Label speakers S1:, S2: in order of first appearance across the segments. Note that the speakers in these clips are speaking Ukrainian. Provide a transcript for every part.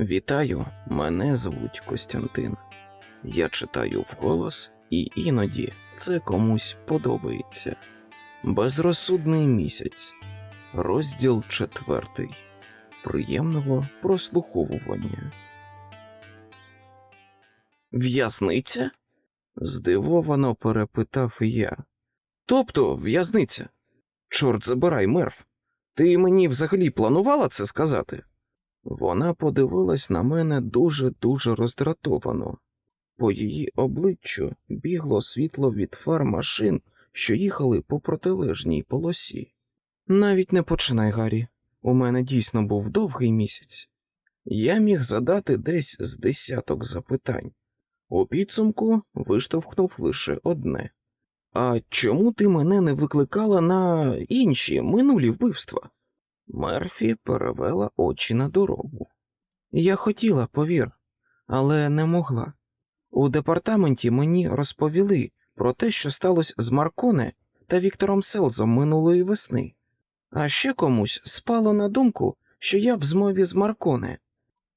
S1: Вітаю, мене звуть Костянтин. Я читаю вголос, і іноді це комусь подобається. Безрозсудний місяць. Розділ четвертий. Приємного прослуховування. В'язниця? здивовано перепитав я. Тобто в'язниця? Чорт забирай, мерф. Ти мені взагалі планувала це сказати? Вона подивилась на мене дуже-дуже роздратовано. По її обличчю бігло світло від фар машин, що їхали по протилежній полосі. Навіть не починай, Гаррі. У мене дійсно був довгий місяць. Я міг задати десь з десяток запитань. У підсумку виштовхнув лише одне. А чому ти мене не викликала на інші минулі вбивства? Мерфі перевела очі на дорогу. Я хотіла, повір, але не могла. У департаменті мені розповіли про те, що сталося з Марконе та Віктором Селзом минулої весни. А ще комусь спало на думку, що я в змові з Марконе,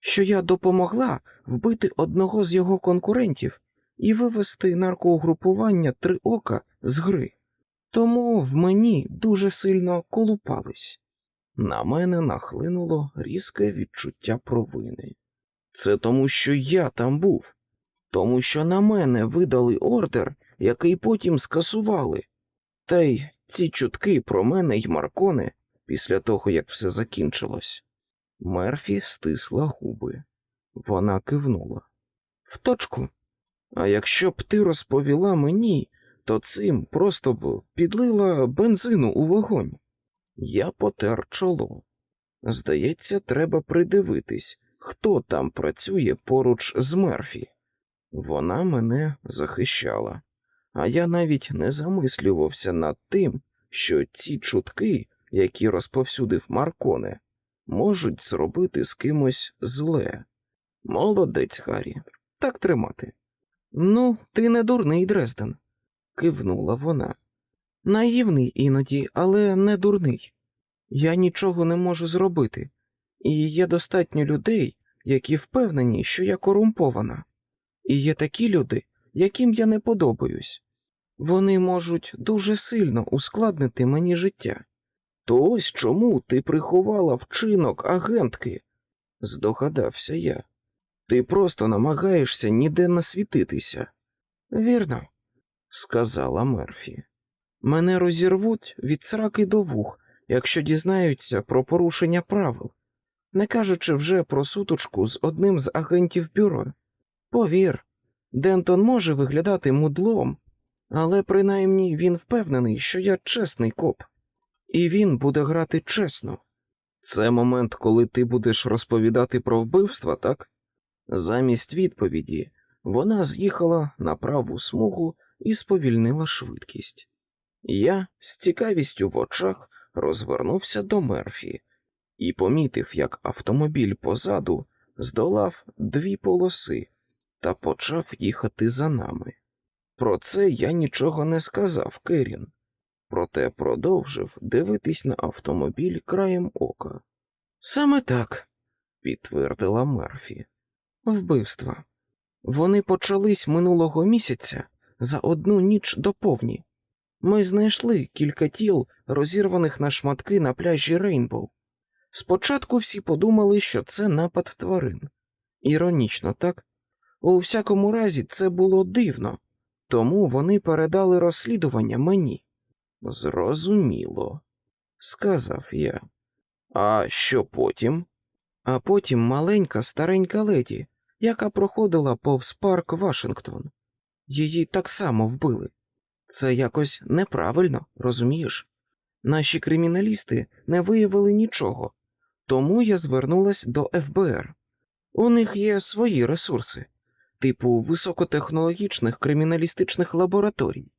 S1: що я допомогла вбити одного з його конкурентів і вивести наркоугрупування три ока з гри. Тому в мені дуже сильно колупались. На мене нахлинуло різке відчуття провини. Це тому, що я там був, тому що на мене видали ордер, який потім скасували. Та й ці чутки про мене й Марконе після того, як все закінчилось. Мерфі стисла губи. Вона кивнула. В точку. А якщо б ти розповіла мені, то цим просто б підлила бензину у вогонь. Я потер чоло. Здається, треба придивитись, хто там працює поруч з Мерфі. Вона мене захищала, а я навіть не замислювався над тим, що ці чутки, які розповсюдив Марконе, можуть зробити з кимось зле. Молодець, Гаррі, так тримати. Ну, ти не дурний, Дрезден, кивнула вона. Наївний іноді, але не дурний. Я нічого не можу зробити, і є достатньо людей, які впевнені, що я корумпована. І є такі люди, яким я не подобаюсь. Вони можуть дуже сильно ускладнити мені життя. То ось чому ти приховала вчинок агентки? здогадався я. Ти просто намагаєшся ніде насвітитися. Вірно, сказала Мерфі. Мене розірвуть від сраки до вух, якщо дізнаються про порушення правил, не кажучи вже про суточку з одним з агентів бюро. Повір, Дентон може виглядати мудлом, але принаймні він впевнений, що я чесний коп, і він буде грати чесно. Це момент, коли ти будеш розповідати про вбивства, так? Замість відповіді вона з'їхала на праву смугу і сповільнила швидкість. Я з цікавістю в очах розвернувся до Мерфі і помітив, як автомобіль позаду здолав дві полоси та почав їхати за нами. Про це я нічого не сказав Керін, проте продовжив дивитись на автомобіль краєм ока. Саме так, підтвердила Мерфі. Вбивства. Вони почались минулого місяця за одну ніч до повні. Ми знайшли кілька тіл, розірваних на шматки на пляжі Рейнбоу. Спочатку всі подумали, що це напад тварин. Іронічно, так? У всякому разі, це було дивно, тому вони передали розслідування мені. Зрозуміло, сказав я. А що потім? А потім маленька старенька леді, яка проходила повз парк Вашингтон. Її так само вбили. Це якось неправильно, розумієш? Наші криміналісти не виявили нічого, тому я звернулась до ФБР. У них є свої ресурси, типу високотехнологічних криміналістичних лабораторій,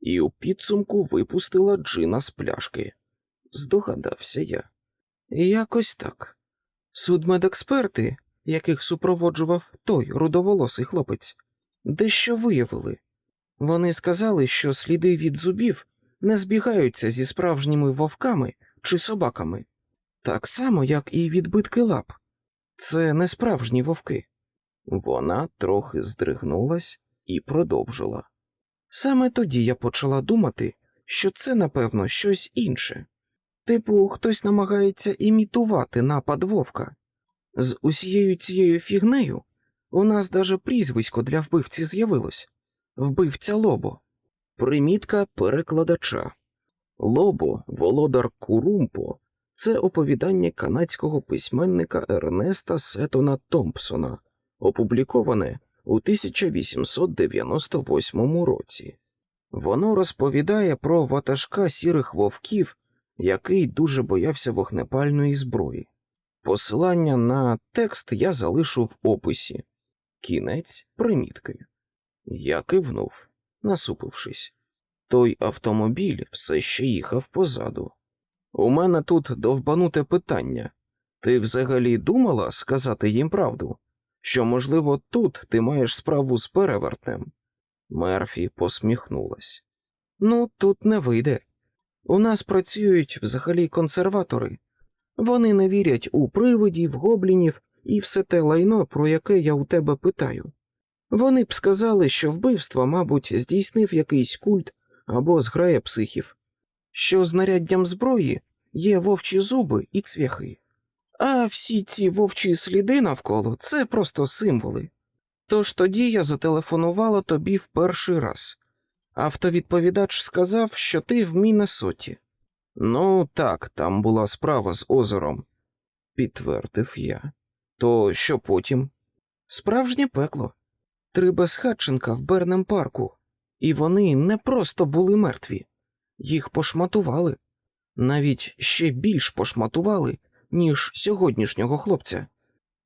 S1: і у підсумку випустила джина з пляшки. Здогадався я. Якось так. Судмедексперти, яких супроводжував той рудоволосий хлопець, дещо виявили. Вони сказали, що сліди від зубів не збігаються зі справжніми вовками чи собаками, так само, як і відбитки лап. Це не справжні вовки. Вона трохи здригнулась і продовжила. Саме тоді я почала думати, що це, напевно, щось інше. Типу, хтось намагається імітувати напад вовка. З усією цією фігнею у нас даже прізвисько для вбивці з'явилось вбивця Лобо. Примітка перекладача. Лобо, володар Курумпо, це оповідання канадського письменника Ернеста Сетона Томпсона, опубліковане у 1898 році. Воно розповідає про ватажка сірих вовків, який дуже боявся вогнепальної зброї. Посилання на текст я залишу в описі. Кінець примітки. Я кивнув, насупившись. Той автомобіль все ще їхав позаду. У мене тут довбануте питання. Ти взагалі думала сказати їм правду? Що, можливо, тут ти маєш справу з перевертнем? Мерфі посміхнулась. Ну, тут не вийде. У нас працюють взагалі консерватори. Вони не вірять у привидів, гоблінів і все те лайно, про яке я у тебе питаю. Вони б сказали, що вбивство, мабуть, здійснив якийсь культ або зграя психів, що знаряддям зброї є вовчі зуби і цвяхи. А всі ці вовчі сліди навколо це просто символи. Тож тоді я зателефонувала тобі в перший раз. Автовідповідач сказав, що ти в Міннесоті. Ну, так, там була справа з озером, підтвердив я. То що потім? Справжнє пекло. Три безхатченка в Бернем парку, і вони не просто були мертві, їх пошматували, навіть ще більш пошматували, ніж сьогоднішнього хлопця.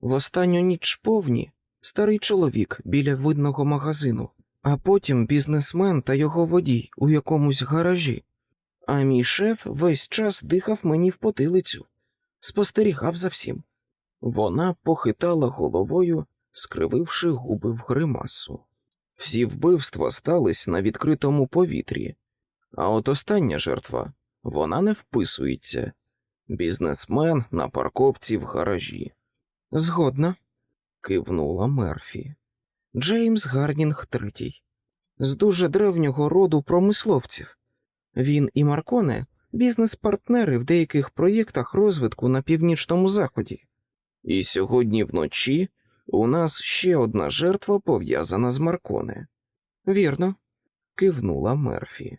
S1: В останню ніч повні старий чоловік біля видного магазину, а потім бізнесмен та його водій у якомусь гаражі. А мій шеф весь час дихав мені в потилицю, спостерігав за всім. Вона похитала головою, скрививши губи в гримасу. Всі вбивства стались на відкритому повітрі, а от остання жертва вона не вписується. Бізнесмен на парковці в гаражі. Згодна, кивнула Мерфі. Джеймс Гардінг третій. З дуже древнього роду промисловців. Він і Марконе бізнес-партнери в деяких проєктах розвитку на північному заході. І сьогодні вночі у нас ще одна жертва пов'язана з Марконе. Вірно, кивнула Мерфі.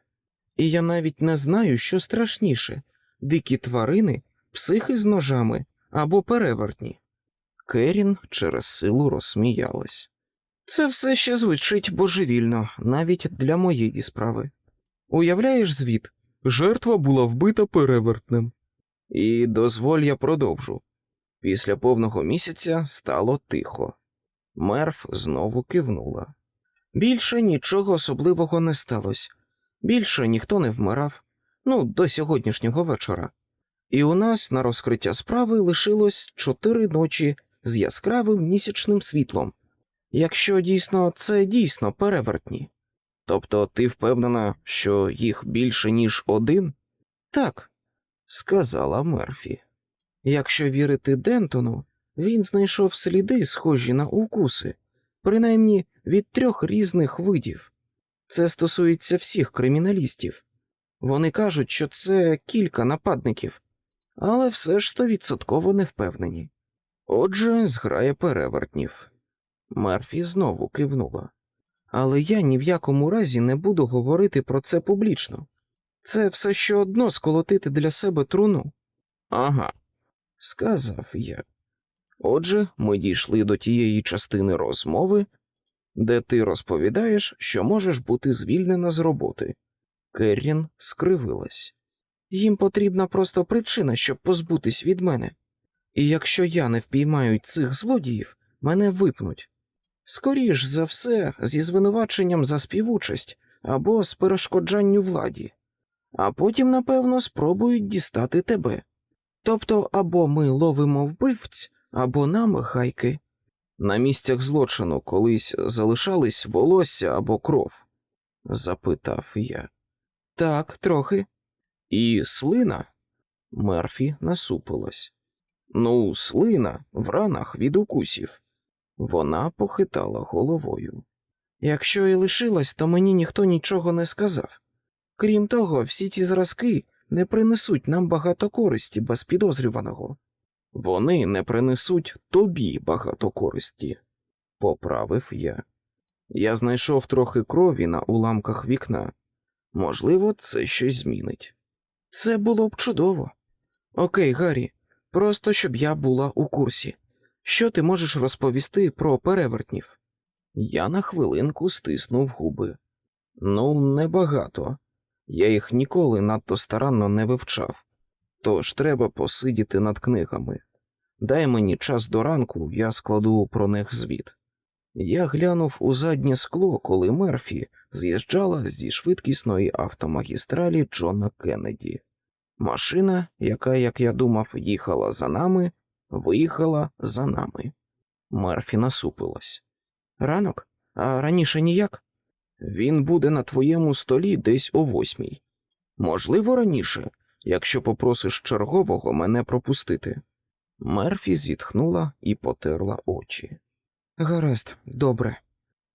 S1: І я навіть не знаю, що страшніше дикі тварини, психи з ножами або перевертні. Керін через силу розсміялась. Це все ще звучить божевільно, навіть для моєї справи. Уявляєш звіт, жертва була вбита перевертнем. І дозволь я продовжу. Після повного місяця стало тихо. Мерф знову кивнула. Більше нічого особливого не сталося. Більше ніхто не вмирав, ну, до сьогоднішнього вечора. І у нас на розкриття справи лишилось чотири ночі з яскравим місячним світлом, якщо дійсно це дійсно перевертні. Тобто ти впевнена, що їх більше, ніж один? Так, сказала Мерфі. Якщо вірити Дентону, він знайшов сліди, схожі на укуси, принаймні від трьох різних видів. Це стосується всіх криміналістів. Вони кажуть, що це кілька нападників, але все ж стовідсотково не впевнені. Отже, зграє перевертнів. Мерфі знову кивнула. Але я ні в якому разі не буду говорити про це публічно. Це все ще одно сколотити для себе труну. Ага, сказав я. Отже, ми дійшли до тієї частини розмови, де ти розповідаєш, що можеш бути звільнена з роботи. Керрін скривилась. Їм потрібна просто причина, щоб позбутись від мене. І якщо я не впіймаю цих злодіїв, мене випнуть. Скоріш за все, зі звинуваченням за співучасть або з перешкоджанню владі, а потім, напевно, спробують дістати тебе. Тобто або ми ловимо вбивць, або нам гайки. На місцях злочину колись залишались волосся або кров? запитав я. Так, трохи. І слина? Мерфі насупилась. Ну, слина в ранах від укусів. Вона похитала головою. Якщо і лишилась, то мені ніхто нічого не сказав. Крім того, всі ці зразки не принесуть нам багато користі без підозрюваного. Вони не принесуть тобі багато користі, поправив я. Я знайшов трохи крові на уламках вікна. Можливо, це щось змінить. Це було б чудово. Окей, Гаррі, просто щоб я була у курсі. Що ти можеш розповісти про перевертнів? Я на хвилинку стиснув губи. Ну, небагато. Я їх ніколи надто старанно не вивчав, тож треба посидіти над книгами. Дай мені час до ранку, я складу про них звіт. Я глянув у заднє скло, коли Мерфі з'їжджала зі швидкісної автомагістралі Джона Кеннеді. Машина, яка, як я думав, їхала за нами, виїхала за нами. Мерфі насупилась. Ранок? А раніше ніяк? Він буде на твоєму столі десь о восьмій. Можливо, раніше, якщо попросиш чергового мене пропустити. Мерфі зітхнула і потерла очі. Гаразд, добре.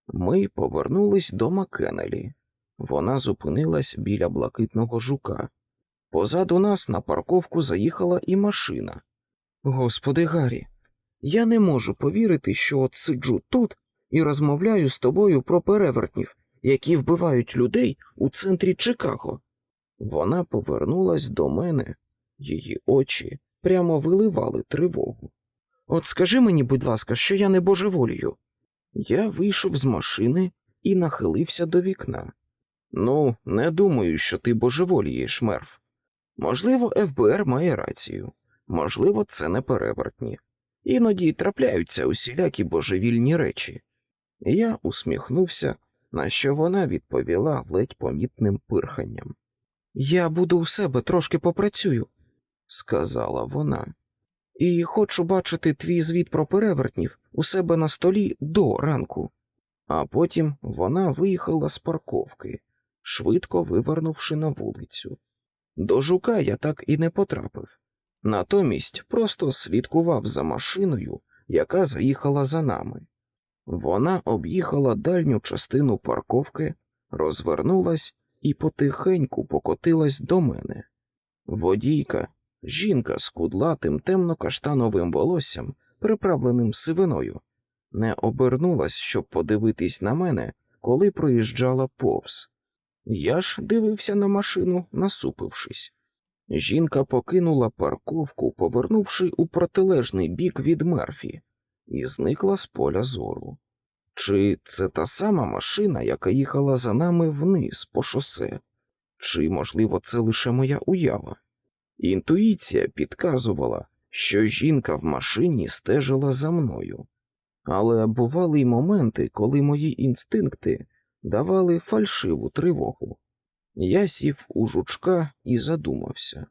S1: Ми повернулись до Маккенелі. Вона зупинилась біля блакитного жука. Позаду нас на парковку заїхала і машина. Господи Гаррі, я не можу повірити, що от сиджу тут і розмовляю з тобою про перевертнів, які вбивають людей у центрі Чикаго. Вона повернулась до мене, її очі прямо виливали тривогу. От скажи мені, будь ласка, що я не божеволію. Я вийшов з машини і нахилився до вікна. Ну, не думаю, що ти божеволієш, мерф. Можливо, ФБР має рацію, можливо, це не перевертні. Іноді трапляються усілякі божевільні речі. Я усміхнувся, на що вона відповіла ледь помітним пирханням. Я буду у себе трошки попрацюю, сказала вона, і хочу бачити твій звіт про перевертнів у себе на столі до ранку. А потім вона виїхала з парковки, швидко вивернувши на вулицю. До жука я так і не потрапив. Натомість просто слідкував за машиною, яка заїхала за нами. Вона об'їхала дальню частину парковки, розвернулась і потихеньку покотилась до мене. Водійка, жінка з кудлатим темно-каштановим волоссям, приправленим сивиною, не обернулась, щоб подивитись на мене, коли проїжджала повз. Я ж дивився на машину, насупившись. Жінка покинула парковку, повернувши у протилежний бік від Мерфі, і зникла з поля зору. Чи це та сама машина, яка їхала за нами вниз по шосе? Чи, можливо, це лише моя уява? Інтуїція підказувала, що жінка в машині стежила за мною, але бували й моменти, коли мої інстинкти давали фальшиву тривогу. Я сів у жучка і задумався.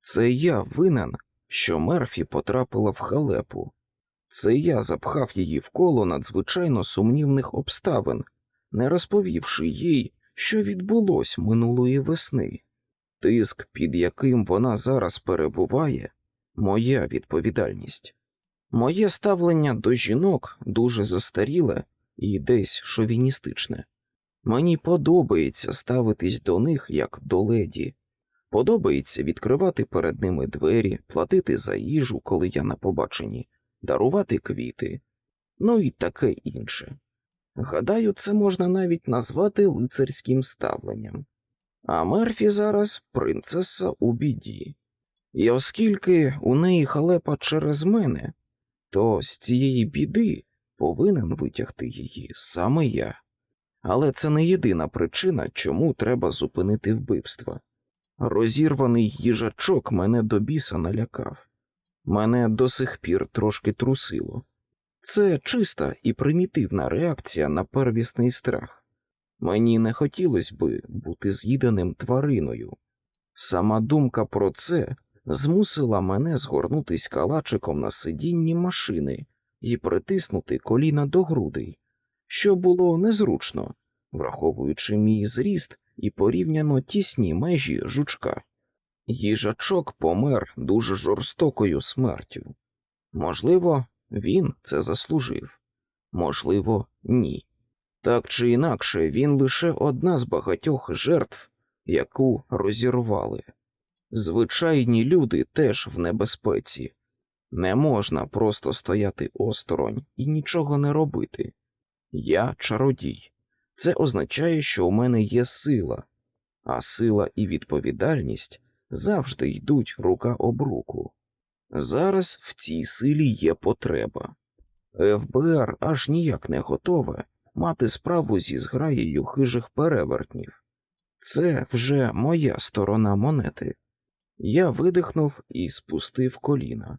S1: Це я винен, що Мерфі потрапила в халепу. Це я запхав її в коло надзвичайно сумнівних обставин, не розповівши їй, що відбулось минулої весни. Тиск, під яким вона зараз перебуває, моя відповідальність. Моє ставлення до жінок дуже застаріле і десь шовіністичне. Мені подобається ставитись до них як до леді, подобається відкривати перед ними двері, платити за їжу, коли я на побаченні, дарувати квіти, ну і таке інше. Гадаю, це можна навіть назвати лицарським ставленням. А Мерфі зараз принцеса у біді. І оскільки у неї халепа через мене, то з цієї біди повинен витягти її саме я. Але це не єдина причина, чому треба зупинити вбивство. Розірваний їжачок мене до біса налякав, мене до сих пір трошки трусило. Це чиста і примітивна реакція на первісний страх. Мені не хотілося би бути з'їденим твариною. Сама думка про це змусила мене згорнутись калачиком на сидінні машини і притиснути коліна до грудей, що було незручно, враховуючи мій зріст і порівняно тісні межі жучка. Їжачок помер дуже жорстокою смертю. Можливо, він це заслужив, можливо, ні. Так чи інакше, він лише одна з багатьох жертв, яку розірвали. Звичайні люди теж в небезпеці. Не можна просто стояти осторонь і нічого не робити. Я чародій. Це означає, що у мене є сила, а сила і відповідальність завжди йдуть рука об руку. Зараз в цій силі є потреба. ФБР аж ніяк не готове мати справу зі зграєю хижих перевертнів. Це вже моя сторона монети. Я видихнув і спустив коліна.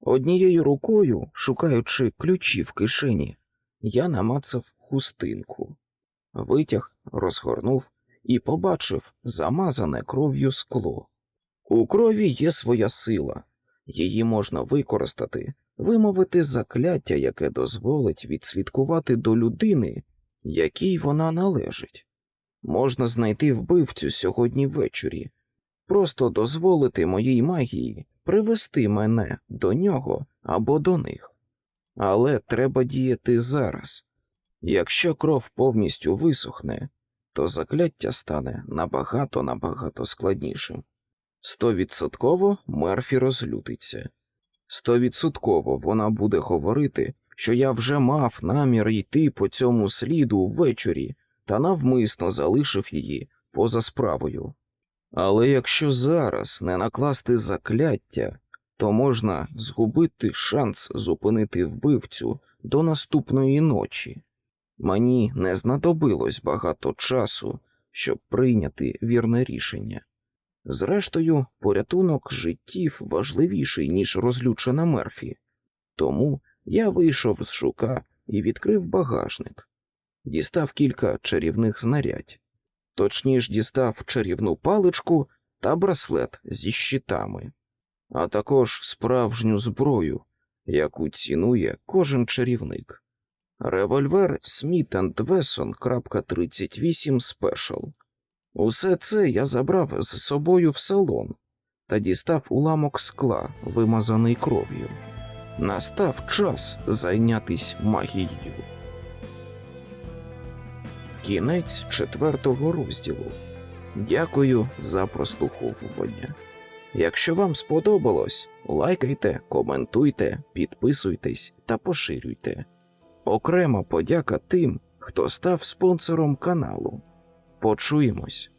S1: Однією рукою, шукаючи ключі в кишені, я намацав хустинку, витяг, розгорнув і побачив замазане кров'ю скло. У крові є своя сила, її можна використати, вимовити закляття, яке дозволить відслідкувати до людини, якій вона належить. Можна знайти вбивцю сьогодні ввечері, просто дозволити моїй магії привести мене до нього або до них. Але треба діяти зараз. Якщо кров повністю висохне, то закляття стане набагато набагато складнішим. Стовідсотково Мерфі розлютиться. Стовідсотково вона буде говорити, що я вже мав намір йти по цьому сліду ввечері та навмисно залишив її поза справою. Але якщо зараз не накласти закляття, то можна згубити шанс зупинити вбивцю до наступної ночі. Мені не знадобилось багато часу, щоб прийняти вірне рішення. Зрештою, порятунок життів важливіший, ніж розлючена Мерфі, тому я вийшов з шука і відкрив багажник, дістав кілька чарівних знарядь, точніше дістав чарівну паличку та браслет зі щитами, а також справжню зброю, яку цінує кожен чарівник. Револьвер Smith Wesson .38 Special. Усе це я забрав з собою в салон та дістав уламок скла, вимазаний кров'ю. Настав час зайнятись магією. Кінець четвертого розділу. Дякую за прослуховування. Якщо вам сподобалось, лайкайте, коментуйте, підписуйтесь та поширюйте. Окрема подяка тим, хто став спонсором каналу. Почуємось.